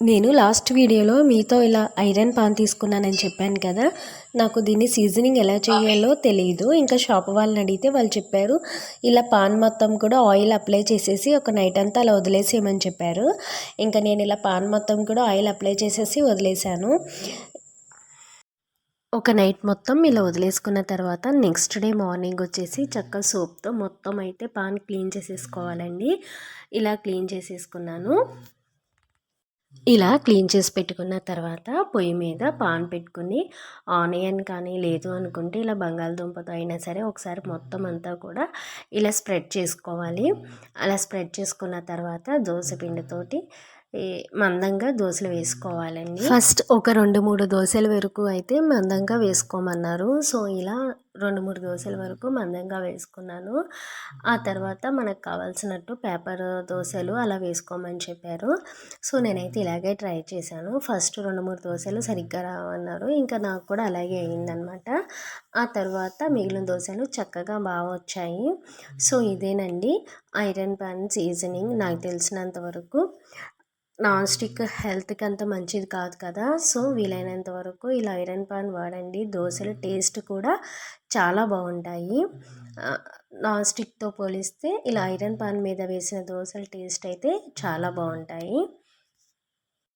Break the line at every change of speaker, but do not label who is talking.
నేను లాస్ట్ వీడియోలో మీతో ఇలా ఐరన్ పాన్ తీసుకున్నానని చెప్పాను కదా నాకు దీన్ని సీజనింగ్ ఎలా చేయాలో తెలియదు ఇంకా షాప్ వాళ్ళని అడిగితే వాళ్ళు చెప్పారు ఇలా పాన్ మొత్తం కూడా ఆయిల్ అప్లై చేసేసి ఒక నైట్ అంతా అలా వదిలేసేయమని చెప్పారు. ఇంకా నేను ఇలా పాన్ మొత్తం కూడా ఆయిల్ అప్లై చేసేసి వదిలేశాను. ఒక నైట్ మొత్తం ఇలా వదిలేసుకున్న తర్వాత నెక్స్ట్ డే మార్నింగ్ వచ్చేసి చక్క సోప్తో మొత్తం అయితే పాన్ క్లీన్ చేసేసుకోవాలండి. ఇలా క్లీన్ చేసేసుకున్నాను. ఇలా క్లీన్ చేసి పెట్టుకున్న తర్వాత పొయ్యి మీద పాన్ పెట్టుకుని ఆనియన్ కానీ లేదు అనుకుంటే ఇలా బంగాళదుంపతో అయినా సరే ఒకసారి మొత్తం అంతా కూడా ఇలా స్ప్రెడ్ చేసుకోవాలి. అలా స్ప్రెడ్ చేసుకున్న తర్వాత దోశ పిండితోటి మందంగా దోశలు వేసుకోవాలండి. ఫస్ట్ ఒక రెండు మూడు దోశల వరకు అయితే మందంగా వేసుకోమన్నారు. సో ఇలా రెండు మూడు దోశల వరకు మందంగా వేసుకున్నాను. ఆ తర్వాత మనకు కావాల్సినట్టు పేపర్ దోశలు అలా వేసుకోమని చెప్పారు. సో నేనైతే ఇలాగే ట్రై చేశాను. ఫస్ట్ రెండు మూడు దోశలు సరిగ్గా రావన్నారు. ఇంకా నాకు కూడా అలాగే అయిందనమాట ఆ తర్వాత మిగిలిన దోశలు చక్కగా బాగా వచ్చాయి. సో ఇదేనండి ఐరన్ పాన్ సీజనింగ్. నాకు తెలిసినంత వరకు నాన్ స్టిక్ హెల్త్కి అంత మంచిది కాదు కదా. సో వీలైనంత వరకు ఇలా ఐరన్ పాన్ వాడండి. దోశల టేస్ట్ కూడా చాలా బాగుంటాయి. నాన్ స్టిక్తో పోలిస్తే ఇలా ఐరన్ పాన్ మీద వేసిన దోశల టేస్ట్ అయితే చాలా బాగుంటాయి.